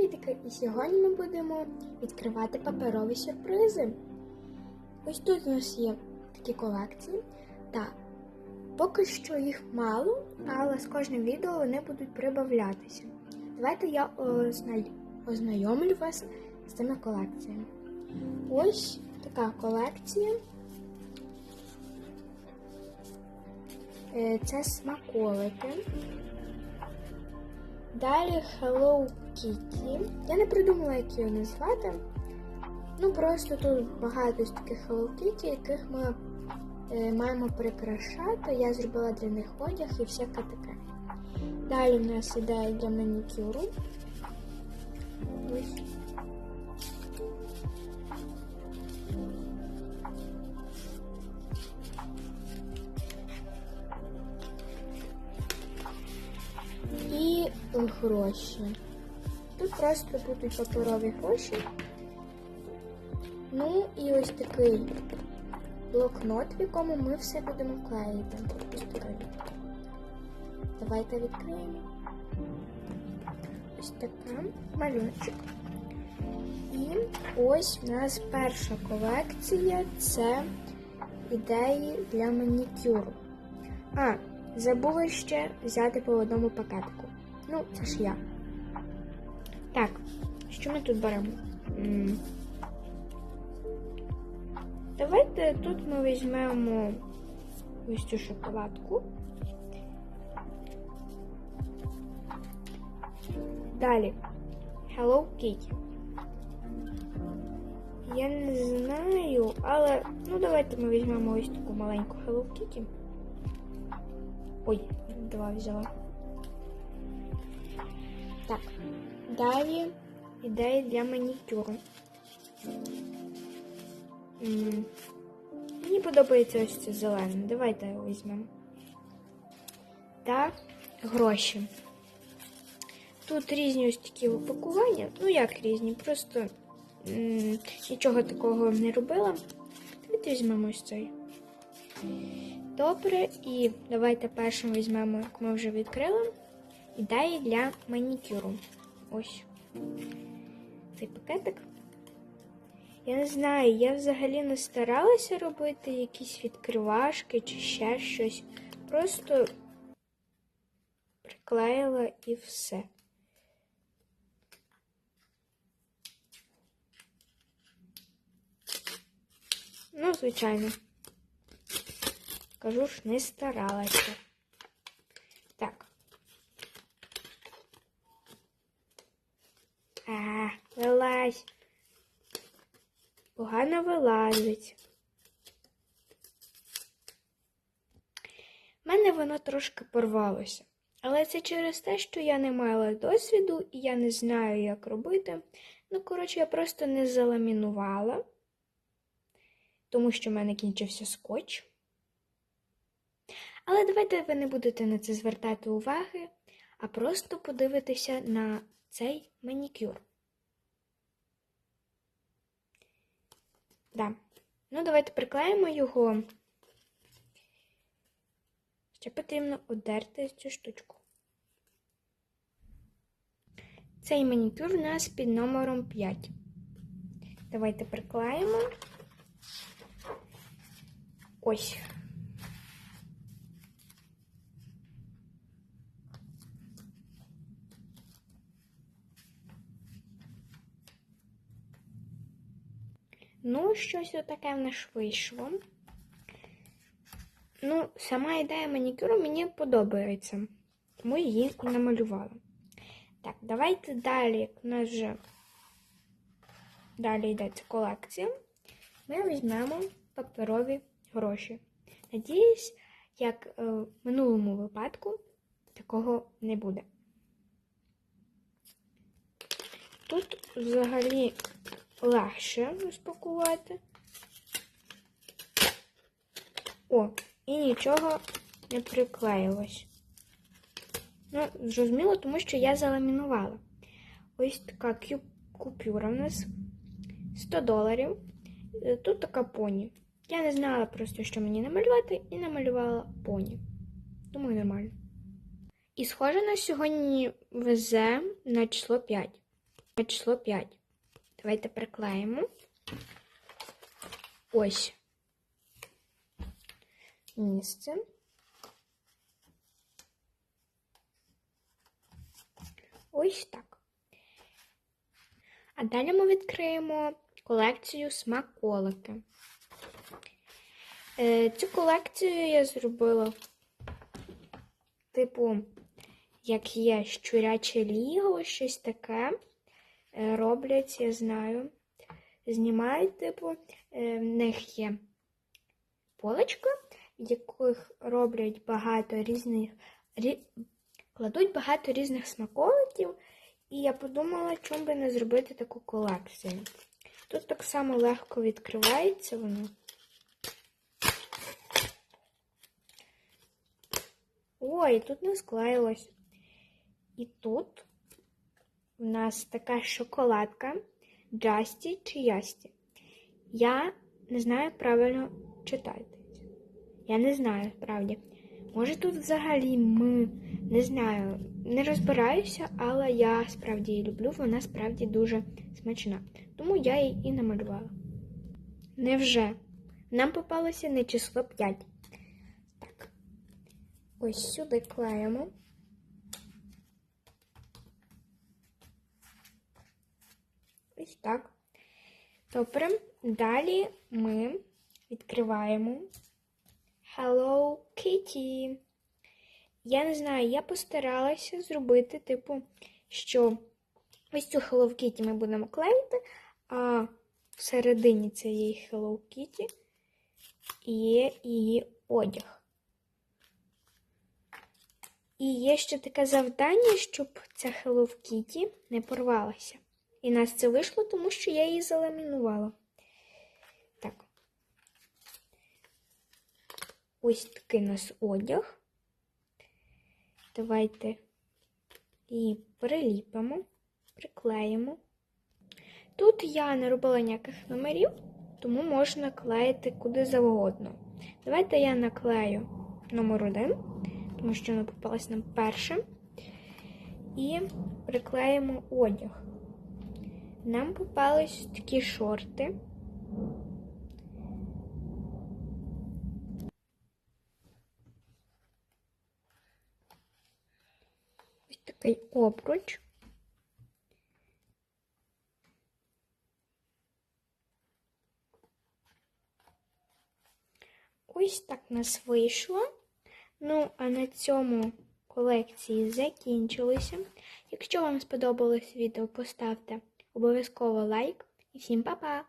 Привітки! І сьогодні ми будемо відкривати паперові сюрпризи. Ось тут у нас є такі колекції. Та поки що їх мало, але з кожним відео вони будуть прибавлятися. Давайте я озна- ознайомлю вас з цими колекціями. Ось така колекція. Е, Це смаколики. Далі Hello Kitty. Я не придумала, як її назвати. Ну, просто тут багато з таких Hello Kitty, яких ми е, маємо прикрашати. Я зробила для них одяг і всяке таке. Далі в нас іде для манікюру. І гроші. Тут просто будуть паперові гроші. Ну і ось такий блокнот, в якому ми все будемо клеїти. Давайте відкриємо. Ось така малюночок. І ось у нас перша колекція це ідеї для манікюру. А, забула ще взяти по одному пакетику. Ну, це ж я. Так, що ми тут беремо? Давайте тут ми візьмемо ось цю шоколадку. Далі. Hello Kitty. Я не знаю, але ну давайте ми візьмемо ось таку маленьку Hello Kitty. Ой, два взяла. Так, далі ідеї для манікюру. Мені подобається ось це зелене. Давайте візьмемо. Та гроші. Тут різні ось такі упакування. Ну, як різні, просто нічого такого не робила. Давайте візьмемо ось цей. Добре, і давайте першим візьмемо, як ми вже відкрили, ідеї для манікюру. Ось цей пакетик. Я не знаю, я взагалі не старалася робити якісь відкривашки чи ще щось. Просто приклеїла і все. Ну, звичайно. Кажу ж, не старалася. Так. А, вилазь. Погано вилазить. У мене воно трошки порвалося. Але це через те, що я не мала досвіду і я не знаю, як робити. Ну, коротше, я просто не заламінувала, тому що в мене кінчився скотч. Але давайте ви не будете на це звертати уваги, а просто подивитися на цей манікюр. Да. Ну, давайте приклеїмо його. Ще потрібно одерти цю штучку. Цей манікюр у нас під номером 5. Давайте приклеїмо. Ось. Ну, щось отаке в нас вийшло. Ну, сама ідея манікюру мені подобається. Тому її і намалювала. Так, давайте далі, у нас вже далі йде ця колекція, ми візьмемо паперові гроші. Надіюсь, як е, в минулому випадку такого не буде. Тут взагалі легше розпакувати. О, і нічого не приклеїлось. Ну, зрозуміло, тому що я заламінувала. Ось така купюра в нас 100 доларів. Е, Тут така поні. Я не знала просто, що мені намалювати, і намалювала поні. Думаю, нормально. І схоже на сьогодні везе на число 5. На число 5. Давайте приклеїмо. Ось. Місце. Ось так. А далі ми відкриємо колекцію смаколики. Е, Цю колекцію я зробила, типу, як є щуряче ліго, щось таке. Е, Роблять, я знаю. Знімають, типу, е, в них є полочка, в яких роблять багато різних, рі, кладуть багато різних смаколиків. І я подумала, чому би не зробити таку колекцію. Тут так само легко відкривається воно. Ой, тут не склеїлось. І тут у нас така шоколадка Джасті чи Ясті. Я не знаю, правильно читати. Я не знаю, справді. Може тут взагалі ми не знаю, не розбираюся, але я справді її люблю, вона справді дуже смачна. Тому я її і намалювала. Невже? Нам попалося не число 5. Так. Ось сюди клеїмо. Ось так. Добре. Далі ми відкриваємо Hello Kitty. Я не знаю, я постаралася зробити, типу, що ось цю Hello Kitty ми будемо клеїти, а всередині цієї Hello Kitty є її одяг. І є ще таке завдання, щоб ця Hello Kitty не порвалася. І нас це вийшло, тому що я її заламінувала. Так. Ось такий у нас одяг. Давайте її приліпимо, приклеїмо. Тут я не робила ніяких номерів, тому можна клеїти куди завгодно. Давайте я наклею номер один, тому що вона попалась нам перше. І приклеїмо одяг. Нам попались такі шорти. Ось такий обруч. Ось так нас вийшло. Ну, а на цьому колекції закінчилися. Якщо вам сподобалось відео, поставте обов'язково лайк і всім па-па!